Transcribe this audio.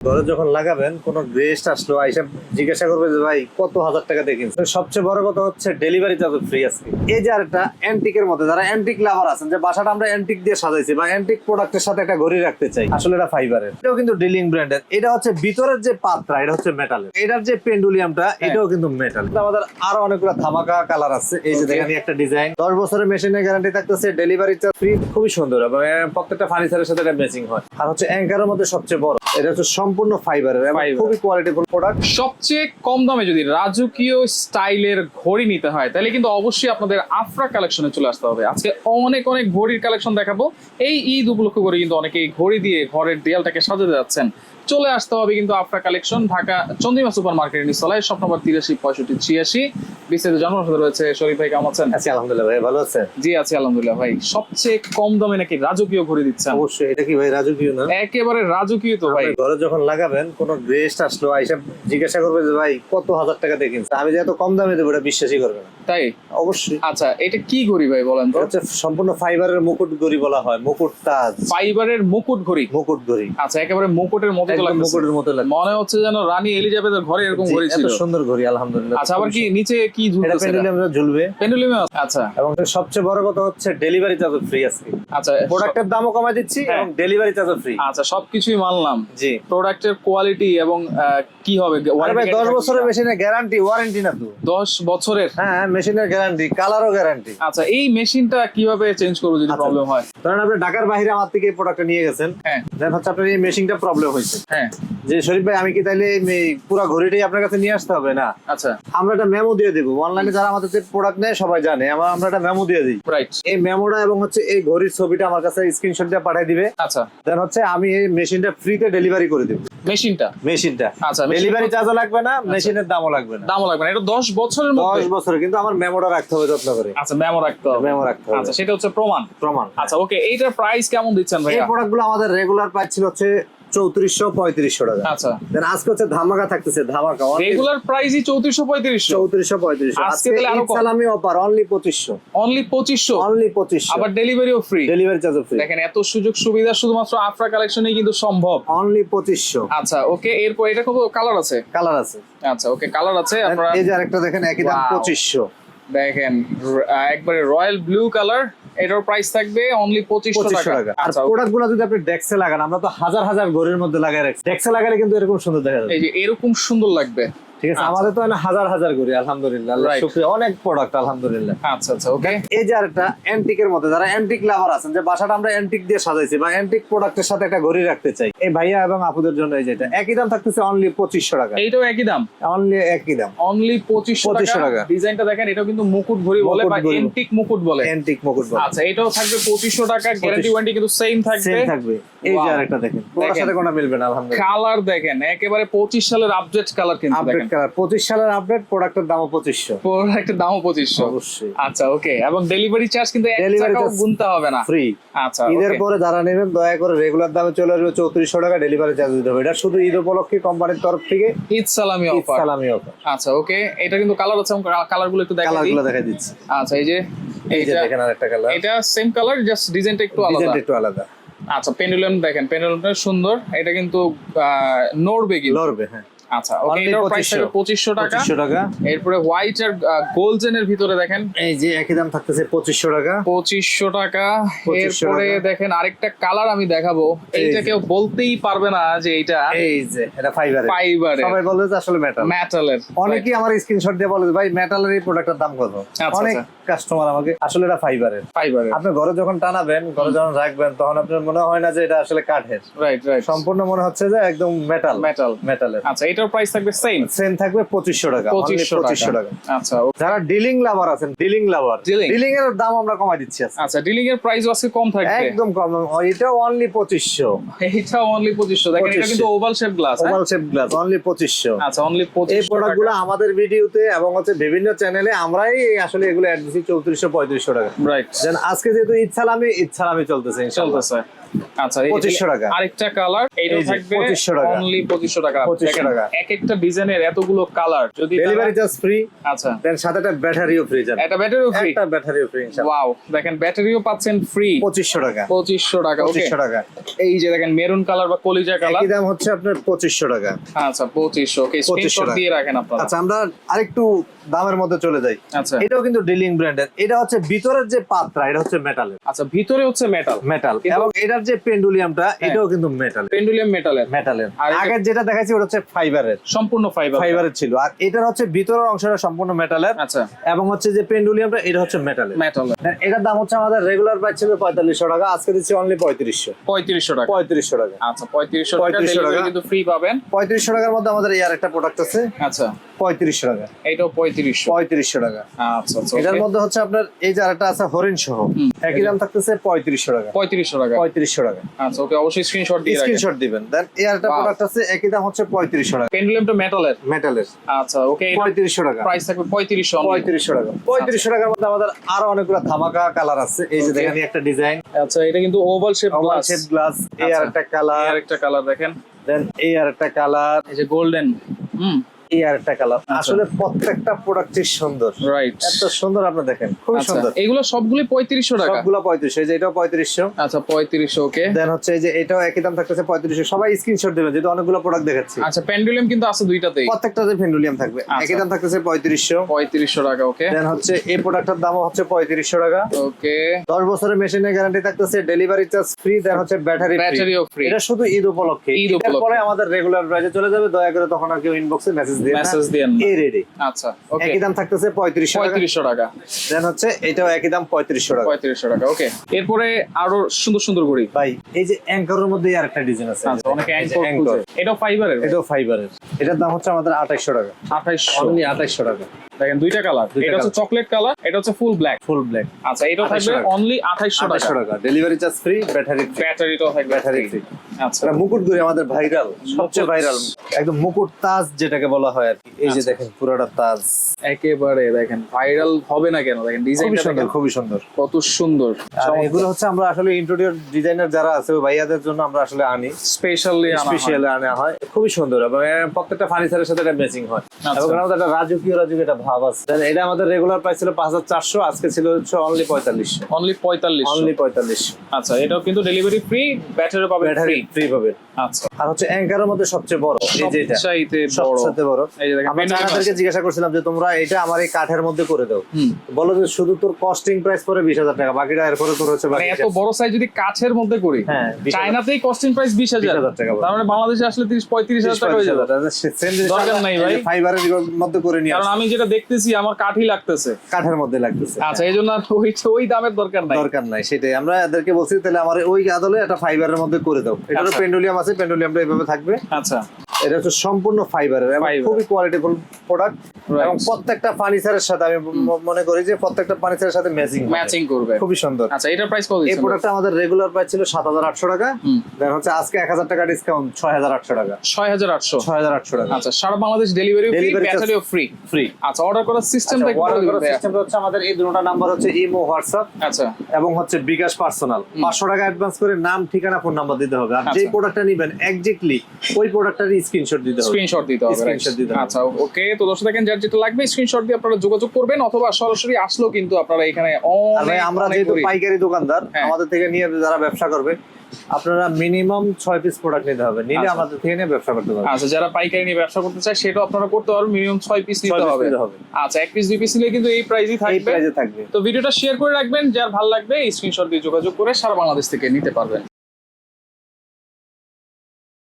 ঘরে যখন লাগাবেন কোন গেস্ট আসলো আইসা জিজ্ঞাসা করবে যে ভাই কত হাজার টাকা দিয়ে কিনছেন? সবচেয়ে বড় কথা হচ্ছে ডেলিভারি চার্জ ফ্রি আছে এই যে আরেকটা অ্যান্টিকের মধ্যে যারা অ্যান্টিক লাভার আছেন যে বাসাটা আমরা অ্যান্টিক দিয়ে সাজাইছি বা অ্যান্টিক প্রোডাক্টের সাথে একটা ঘড়ি রাখতে চাই আসলে এটা ফাইবারের এটাও কিন্তু ডিলিং ব্র্যান্ডের এটা হচ্ছে ভিতরের যে পাত্রা এটা হচ্ছে মেটালের এটার যে পেন্ডুলিয়ামটা এটাও কিন্তু মেটাল আমাদের আরও অনেকগুলো ধামাকা কালার আছে। এই যে দেখেন একটা ডিজাইন দশ বছরের মেশিনের গ্যারান্টি থাকতেছে ডেলিভারি চার্জ ফ্রি খুবই সুন্দর। এবং প্রত্যেকটা ফার্নিচারের সাথে এটা ম্যাচিং হয়। আর হচ্ছে অ্যাঙ্কারের মধ্যে সবচেয়ে বড় এটা হচ্ছে সম্পূর্ণ ফাইবারের এবং খুবই কোয়ালিটিফুল প্রোডাক্ট সবচেয়ে কম দামে যদি রাজকীয় স্টাইলের ঘড়ি নিতে হয় তাহলে কিন্তু অবশ্যই আপনাদের আফরা কালেকশনে চলে আসতে হবে। আজকে অনেক অনেক ঘড়ির কালেকশন দেখাবো। এই ঈদ উপলক্ষ করে কিন্তু অনেকে ঘড়ি দিয়ে ঘরের দেয়ালটাকে সাজাতে যাচ্ছেন। চলে আসতে হবে কিন্তু আফরা কালেকশন ঢাকা চন্দ্রিমা সুপার মার্কেটের নিচতলায় শপ নম্বর তিরাশি পঁয়ষট্টি ছিয়াশি। বিস্তারিত জানানোর সাথে রয়েছে শরীফ ভাই কেমন আছেন? আচ্ছা আলহামদুলিল্লাহ ভাই ভালো আছেন? জি আছি আলহামদুলিল্লাহ ভাই। সবচেয়ে কম দামে নাকি রাজকীয় ঘড়ি দিচ্ছেন? অবশ্যই এটা কি ভাই রাজকীয় না? একেবারে রাজকীয় তো ভাই। ঘরে যখন লাগাবেন কোন গেস্ট আসলো আইসা জিজ্ঞাসা করবে যে ভাই কত হাজার টাকা দিয়ে কিনছে আমি যে এত কম দামে দেবো এটা বিশ্বাসই করবে না। তাই? অবশ্যই। আচ্ছা এটা কি ঘড়ি ভাই বলেন তো? হচ্ছে সম্পূর্ণ ফাইবারের মুকুট গড়ি বলা হয় মুকুট তাজ। ফাইবারের মুকুট ঘড়ি? মুকুট গড়ি আচ্ছা একেবারে মুকুটের মতো তো একদম লাগতেছে। মুকুটের মতো লাগে মনে হচ্ছে যেন রানী এলিজাবেথের ঘরে এরকম ঘড়ি এত সুন্দর ঘড়ি আলহামদুলিল্লাহ আচ্ছা আবার কি নিচে কি এটা ঝুলতেছে ঝুলবে। পেন্ডুলিমে আচ্ছা। এবং সবচেয়ে বড় কথা হচ্ছে ডেলিভারি চার্জ ফ্রি আছে। আচ্ছা প্রোডাক্টের দামও দিচ্ছি হ্যাঁ। এবং ডেলিভারি ফ্রি আচ্ছা সবকিছুই মানলাম। জি। প্রোডাক্টের কোয়ালিটি এবং কি হবে? দশ guarantee বছরের মেশিনের গ্যারান্টি ওয়ারেন্টি না তো। দশ বছরের? হ্যাঁ মেশিনের গ্যারান্টি কালারও গ্যারান্টি আচ্ছা এই মেশিনটা কীভাবে চেঞ্জ করব যদি আচ্ছা। প্রবলেম হয়? ধরেন আপনি ঢাকার বাইরে আমার থেকে এই প্রোডাক্টটা নিয়ে গেছেন। হ্যাঁ। দেন হচ্ছে আপনার এই মেশিনটা প্রবলেম হয়েছে। হ্যাঁ। যে শরীফ ভাই আমি কি তাইলে পুরো ঘড়িটাই আপনার কাছে নিয়ে আসতে হবে না? আচ্ছা। আমরা একটা মেমো দিয়ে দেবো। অনলাইনে যারা আমাদের প্রোডাক্ট নেয় সবাই জানে। আমরা আমরা একটা মেমো দিয়ে দিই। রাইট এই মেমোটা এবং হচ্ছে এই ঘড়ির ছবিটা আমার কাছে স্ক্রিনশট দিয়ে পাঠিয়ে দিবে। আচ্ছা। দেন হচ্ছে আমি এই মেশিনটা ফ্রিতে ডেলিভারি করে দেবো। মেশিনটা? মেশিনটা। আচ্ছা ডেলিভারি চার্জও লাগবে না মেশিনের দামও লাগবে না। দামও লাগবে না। এটা দশ বছরের দশ মধ্যে বছর কিন্তু আমার মেমোটা রাখতে হবে যত্ন করে। আচ্ছা মেমো রাখতে হবে। মেমো রাখতে হবে। আচ্ছা সেটা হচ্ছে প্রমাণ। প্রমাণ। আচ্ছা ওকে এইটার প্রাইস কেমন দিচ্ছেন এই ভাইয়া প্রোডাক্টগুলো আমাদের রেগুলার প্রাইস ছিল হচ্ছে চৌত্রিশশো পঁয়ত্রিশশো টাকা। আচ্ছা। দেন আজকে হচ্ছে ধামাকা থাকতেছে ধামাকা। রেগুলার প্রাইসই চৌত্রিশশো পঁয়ত্রিশশো। চৌত্রিশশো পঁয়ত্রিশশো। আজকে। সালামি অফার অনলি পঁচিশশো। অনলি পঁচিশশো। অনলি পঁচিশশো। আবার ডেলিভারিও ফ্রি ডেলিভারি চার্জ ফ্রি দেখেন এত সুযোগ সুবিধা শুধুমাত্র আফরা কালেকশনেই কিন্তু সম্ভব। অনলি পঁচিশশো। আচ্ছা ওকে এরপর এটা কত? কালার আছে? কালার আছে। আচ্ছা ওকে কালার আছে আপনারা এই যে আরেকটা দেখেন একই দাম পঁচিশশো। দেখেন একবারে রয়্যাল ব্লু কালার এটার প্রাইস থাকবে অনলি পঁচিশশো টাকা। আর আচ্ছা প্রোডাক্টগুলো যদি আপনি ডেক্সে লাগান আমরা তো হাজার হাজার ঘরের মধ্যে লাগাই রাখছি। ডেক্সে লাগালে কিন্তু এরকম সুন্দর দেখা যাবে। এই যে এরকম সুন্দর লাগবে। ঠিক আছে? আচ্ছা। আমাদের তো হাজার হাজার গড়ি আলহামদুলিল্লাহ। আল্লাহর অনেক প্রোডাক্ট আলহামদুলিল্লাহ। আচ্ছা আচ্ছা ওকে এই যে আরেকটা অ্যান্টিকের মধ্যে যারা অ্যান্টিক লাভার আছেন যে বাসাটা আমরা অ্যান্টিক দিয়ে সাজাইছি বা অ্যান্টিক প্রোডাক্টের সাথে একটা ঘড়ি রাখতে চাই এই ভাইয়া এবং আপুদের জন্য এই যেটা একই দাম থাকতেছে অনলি পঁচিশশো টাকা। এইটাও একই দাম? অনলি একই দাম। অনলি পঁচিশশো 2500 টাকা। ডিজাইনটা দেখেন এটাও কিন্তু মুকুট ঘড়ি বলে বা ঘড়ি। এন্টিক মুকুট বলে। অ্যান্টিক মুকুট আচ্ছা এটাও থাকবে পঁচিশশো টাকা গ্যারান্টি ওয়ারেন্টি কিন্তু সেম থাকবে। সেম থাকবে। এই যে আরেকটা দেখেন সাথে কোনো মিলবে না আলহামদুলিল্লাহ। কালার দেখেন একেবারে পঁচিশ সালের আপডেট কালার কিন্তু দেখেন। কালার পঁচিশ সালের আপডেট প্রোডাক্টের দামও পঁচিশশো। একটা দামও পঁচিশশো। অবশ্যই। আচ্ছা ওকে এবং ডেলিভারি চার্জ কিন্তু charge গুনতে হবে না। ফ্রি আচ্ছা ঈদের. পরে যারা নেবেন দয়া করে রেগুলার দামে চলে আসবে চৌত্রিশশো টাকা ডেলিভারি চার্জ দিতে হবে। এটা শুধু ঈদ উপলক্ষে কোম্পানির তরফ থেকে ঈদ সালামি অফার সালামি অফার আচ্ছা ওকে এটা কিন্তু কালার আছে কালারগুলো একটু দেখা কালার দিই। গুলো দেখা দিচ্ছি। আচ্ছা এই যে এই যে দেখেন আরেকটা কালার এটা সেম কালার জাস্ট ডিজাইনটা একটু আলাদা। ডিজাইনটা একটু আলাদা। আচ্ছা পেন্ডুলাম দেখেন পেন্ডুলামটা সুন্দর। এটা কিন্তু নড়বে কি নড়বে হ্যাঁ। আচ্ছা ওকে এটার প্রাইস থাকবে পঁচিশশো। টাকা। পঁচিশশো টাকা। এরপরে হোয়াইট আর গোল্ডেন ভিতরে দেখেন। এই যে একই দাম থাকতেছে পঁচিশশো টাকা। পঁচিশশো টাকা। এরপরে দেখেন আরেকটা কালার আমি দেখাবো। এইটা কেউ বলতেই পারবে না যে এটা এই যে এটা ফাইবারে ফাইবারের সবাই বলে যে আসলে মেটাল মেটালের অনেকেই আমার স্ক্রিনশট দিয়ে বলে ভাই মেটালের এই প্রোডাক্টের দাম কত? আচ্ছা, অনেক কাস্টমার আমাকে আসলে এটা ফাইবারের ফাইবারের আপনি ঘরে যখন টানাবেন ঘরে যখন রাখবেন তখন আপনার মনে হয় না যে এটা আসলে কাঠের। রাইট রাইট সম্পূর্ণ মনে হচ্ছে যে একদম মেটাল মেটাল মেটালের আচ্ছা এটার প্রাইস থাকবে সেম সেম থাকবে পঁচিশশো টাকা পঁচিশশো পঁচিশশো টাকা। টাকা। আচ্ছা যারা ডিলিং লাভার আছেন ডিলিং লাভার ডিলিং এর দাম আমরা কমাই দিচ্ছি আচ্ছা ডিলিং এর প্রাইস আজকে কম থাকবে? একদম কম এটা অনলি পঁচিশশো। এইটা অনলি পঁচিশশো। দেখেন এটা কিন্তু oval shape glass oval shape glass only পঁচিশশো। আচ্ছা অনলি এই পঁচিশশো প্রোডাক্টগুলো আমাদের ভিডিওতে এবং হচ্ছে বিভিন্ন চ্যানেলে আমরাই আসলে এগুলো অ্যাড দিচ্ছি চৌত্রিশশো পঁয়ত্রিশশো টাকা। রাইট দেন আজকে যেহেতু ইচ্ছালামি ইচ্ছালামি চলতেছে। চলতেছে। আচ্ছা এই- 2500 টাকা। আরেকটা কালার এইটা এই থাকবে 2500 টাকা। অনলি পঁচিশশো টাকা। 2500 দেখেন, টাকা। এক একটা ডিজাইনের এতগুলো কালার যদি ডেলিভারি চার্জ ফ্রি আচ্ছা। দেন সাথে একটা ব্যাটারিও ফ্রি যাবে। ব্যাটারিও ফ্রি একটা ব্যাটারিও ফ্রি ওয়াও দেখেন ব্যাটারিও পাচ্ছেন ফ্রি পঁচিশশো টাকা। পঁচিশশো টাকা ওকে পঁচিশশো টাকা। এই যে দেখেন মেরুন কালার বা কলিজা কালার দাম হচ্ছে আপনার পঁচিশশো টাকা। আচ্ছা পঁচিশশো ওকে স্ক্রিনশট দিয়ে রাখেন আপনারা। আচ্ছা আমরা আরেকটু দামের মধ্যে চলে যাই। আচ্ছা। এটাও কিন্তু ডিলিং ব্র্যান্ডের এটা হচ্ছে ভিতরের যে পাত্রা এটা হচ্ছে মেটালের আচ্ছা ভিতরে হচ্ছে মেটাল মেটাল এবং এটার যে পেন্ডুলিয়ামটা এটাও কিন্তু মেটাল পেন্ডুলিয়াম মেটালের মেটালের আর আগের যেটা দেখাচ্ছি ওটা হচ্ছে ফাইবারের সম্পূর্ণ ফাইবার ফাইবারের ছিল। আর এটার হচ্ছে ভিতরের অংশটা সম্পূর্ণ মেটালের আচ্ছা। এবং হচ্ছে যে পেন্ডুলিয়ামটা এটা হচ্ছে মেটালের মেটালের এটার দাম হচ্ছে আমাদের রেগুলার প্রাইস ছিল পঁয়তাল্লিশশো টাকা আজকে দিচ্ছি অনলি পঁয়ত্রিশশো। পঁয়ত্রিশশো টাকা। পঁয়ত্রিশশো টাকা। আচ্ছা পঁয়ত্রিশশো টাকা 3500 টাকা। কিন্তু ফ্রি পাবেন। পঁয়ত্রিশশো টাকার মধ্যে আমাদের এই আর একটা প্রোডাক্ট আছে। আচ্ছা। পঁয়ত্রিশশো টাকা। এইটাও পঁয়ত্রিশশো। পঁয়ত্রিশশো টাকা। আচ্ছা আচ্ছা এটার মধ্যে হচ্ছে আপনার এই যে আরেকটা আছে হরিণ সহ একই দাম থাকতেছে পঁয়ত্রিশশো টাকা। পঁয়ত্রিশশো টাকা। পঁয়ত্রিশশো টাকা। আচ্ছা ওকে অবশ্যই স্ক্রিনশট দিয়ে স্ক্রিনশট দিবেন। দেন আরেকটা Wow. প্রোডাক্ট আছে একই দাম হচ্ছে পঁয়ত্রিশশো টাকা। পেন্ডুলিয়ামটা মেটালের মেটালের আচ্ছা ওকে পঁয়ত্রিশশো টাকা। প্রাইস থাকবে পঁয়ত্রিশশো পঁয়ত্রিশশো টাকা। পঁয়ত্রিশশো টাকার মধ্যে আমাদের আরও অনেকগুলো ধামাকা কালার আছে। এই যে দেখেন একটা ডিজাইন আচ্ছা এটা কিন্তু oval shape glass shape glass এই আচ্ছা। আর একটা কালার আরেকটা কালার দেখেন। দেন এই আর একটা কালার এই যে গোল্ডেন হুম। এই আর একটা কালার। আচ্ছা। আসলে প্রত্যেকটা প্রোডাক্টই সুন্দর। রাইট এত সুন্দর আপনি দেখেন খুবই আচ্ছা সুন্দর। এগুলো সবগুলি পঁয়ত্রিশশো টাকা? সবগুলো পঁয়ত্রিশশো এই যে এটাও পঁয়ত্রিশশো। আচ্ছা পঁয়ত্রিশশো ওকে দেন হচ্ছে এই যে এটাও একই দাম থাকতেছে পঁয়ত্রিশশো। সবাই স্ক্রিনশট দেবেন যেহেতু অনেকগুলো প্রোডাক্ট দেখাচ্ছি। আচ্ছা পেন্ডুলিয়াম কিন্তু আছে দুইটাতেই। প্রত্যেকটা যে পেন্ডুলিয়াম থাকবে আচ্ছা। একই দাম থাকতেছে পঁয়ত্রিশশো। পঁয়ত্রিশশো টাকা ওকে দেন হচ্ছে এই প্রোডাক্টের দামও হচ্ছে পঁয়ত্রিশশো টাকা। ওকে দশ বছরের মেশিনের গ্যারান্টি থাকতেছে ডেলিভারি চার্জ ফ্রি দেন হচ্ছে ব্যাটারি ব্যাটারিও ফ্রি এটা শুধু ঈদ উপলক্ষে। ঈদ উপলক্ষে। পরে আমাদের রেগুলার প্রাইসে চলে যাবে দয়া করে তখন আর কেউ ইনবক্সে মেসেজ দিয়ে মেসেজ দিয়ে এই রেডি আচ্ছা ওকে একই দাম থাকতেছে পঁয়ত্রিশশো টাকা। পঁয়ত্রিশশো টাকা। দেন হচ্ছে এটাও একই দাম পঁয়ত্রিশশো টাকা। পঁয়ত্রিশশো টাকা ওকে এরপরে আরও সুন্দর সুন্দর ঘড়ি। ভাই এই যে অ্যাঙ্করের মধ্যে আরেকটা ডিজাইন আছে। আচ্ছা অনেকে অ্যাঙ্কর এটাও ফাইবারের এটাও ফাইবারের এটার দাম হচ্ছে আমাদের টাকা। অনলি টাকা। দেখেন দুইটা কালার এটা হচ্ছে চকলেট কালার এটা হচ্ছে ফুল ব্ল্যাক ফুল ব্ল্যাক আচ্ছা 2800 থাকবে অনলি টাকা। টাকা। Delivery charge free battery free ব্যাটারিটাও থাকবে ব্যাটারি ফ্রি আচ্ছা। এটা মুকুট গুড়ি আমাদের ভাইরাল সবচেয়ে ভাইরাল। একদম মুকুট তাজ যেটাকে বলা হয় আর কি। এই যে আচ্ছা। দেখেন পুরোটা তাজ। একেবারে দেখেন ভাইরাল হবে না কেন? দেখেন খুবই ডিজাইনটা সুন্দর খুবই সুন্দর। কত সুন্দর। এগুলো হচ্ছে আমরা আসলে ইন্টেরিয়র ডিজাইনার যারা আছে ভাইয়াদের জন্য আমরা আসলে আনি। স্পেশালি স্পেশাল আনা হয়। খুবই সুন্দর। এবং প্রত্যেকটা ফার্নিচারের সাথে এটা ম্যাচিং হয়। আচ্ছা। এবং একটা রাজকীয় রাজকীয় একটা ভাব আছে। এটা আমাদের রেগুলার প্রাইস ছিল পাঁচ হাজার চারশো আজকে ছিল হচ্ছে অনলি পঁয়তাল্লিশশো অনলি পঁয়তাল্লিশ। অনলি পঁয়তাল্লিশ। আচ্ছা এটাও কিন্তু ডেলিভারি ফ্রি ব্যাটারি পাবে ব্যাটারি ফ্রি পাবেন। আচ্ছা। আর হচ্ছে অ্যাঙ্কারের মধ্যে সবচেয়ে বড় এই যে এটা। সবচেয়ে বড়। আমরা pendulum জিজ্ঞাসা করছিলাম যে তোমরা এটা আমার এই কাঠের মধ্যে করে দাও। বলো যে শুধু তোর কস্টিং প্রাইস পরে বিশ হাজার টাকা বাকিটা এরপরে তোর হচ্ছে মানে এত বড় সাইজ যদি কাছের মধ্যে করি হ্যাঁ, 20,000 চায়নাতেই কস্টিং প্রাইস বিশ হাজার। 20,000 টাকা। তার মানে বাংলাদেশে আসলে তিরিশ পঁয়ত্রিশ হাজার টাকা হয়ে যাবে। দরকার নাই ভাই। ফাইবারের মধ্যে করে নিয়ে কারণ আমি যেটা দেখতেছি আমার কাঠই লাগতেছে। কাঠের মধ্যে লাগতেছে। আচ্ছা এই জন্য ওই ওই দামের দরকার নাই। দরকার নাই সেটাই। আমরা এদেরকে বলছি তাহলে আমার ওই আদলে একটা ফাইবারের মধ্যে করে দাও। এটা আচ্ছা। পেন্ডুলিয়াম আছে পেন্ডুলিয়ামটা এইভাবে থাকবে। আচ্ছা। এটা হচ্ছে সম্পূর্ণ ফাইবারের এবং। খুবই কোয়ালিটিফুল প্রোডাক্ট এবং প্রত্যেকটা ফার্নিচারের সাথে আমি মনে করি যে প্রত্যেকটা ফার্নিচারের সাথে ম্যাচিং ম্যাচিং করবে। খুবই সুন্দর। আচ্ছা এটার প্রাইস কত এই প্রোডাক্টটা আমাদের রেগুলার প্রাইস ছিল সাত হাজার আটশো টাকা। দেন হচ্ছে আজকে এক হাজার টাকা ডিসকাউন্ট ছয় হাজার আটশো টাকা। ছয় হাজার আটশো। ছয় হাজার আটশো টাকা। আচ্ছা সারা বাংলাদেশ ডেলিভারি ফ্রি ব্যাটারিও ফ্রি ফ্রি আচ্ছা অর্ডার করার সিস্টেমটা একটু বলে দিবেন। ভাইয়া। সিস্টেমটা হচ্ছে আমাদের এই দুটো নাম্বার হচ্ছে ইমো হোয়াটসঅ্যাপ আচ্ছা। এবং হচ্ছে বিকাশ পার্সোনাল পাঁচশো টাকা অ্যাডভান্স করে নাম ঠিকানা ফোন নাম্বার দিতে হবে। আর যে আচ্ছা। প্রোডাক্টটা নিবেন এক্স্যাক্টলি ওই প্রোডাক্টটারই স্ক্রিনশট দিতে হবে। স্ক্রিনশট দিতে হবে Screenshot দিতে হবে। আচ্ছা ওকে তো দর্শক দেখেন যার যেটা লাগবে স্ক্রিনশট দিয়ে আপনারা যোগাযোগ করবেন অথবা সরাসরি আসলেও কিন্তু আপনারা এখানে অনেক আমরা যেহেতু পাইকারি দোকানদার হ্যাঁ। আমাদের থেকে নিয়ে যারা ব্যবসা করবে আপনারা মিনিমাম ছয় পিস প্রোডাক্ট নিতে হবে। নিলে আচ্ছা। আমাদের থেকে নিয়ে ব্যবসা করতে পারবেন আচ্ছা যারা পাইকারি নিয়ে ব্যবসা করতে চায় সেটাও আপনারা করতে পারবেন মিনিমাম ছয় পিস নিতে হবে। আচ্ছা এক পিস দুই পিস নিলে কিন্তু এই প্রাইসই এই থাকবে। প্রাইজে থাকবে। তো ভিডিওটা শেয়ার করে রাখবেন যার ভালো লাগবে স্ক্রিনশট দিয়ে যোগাযোগ করে সারা বাংলাদেশ থেকে নিতে পারবেন।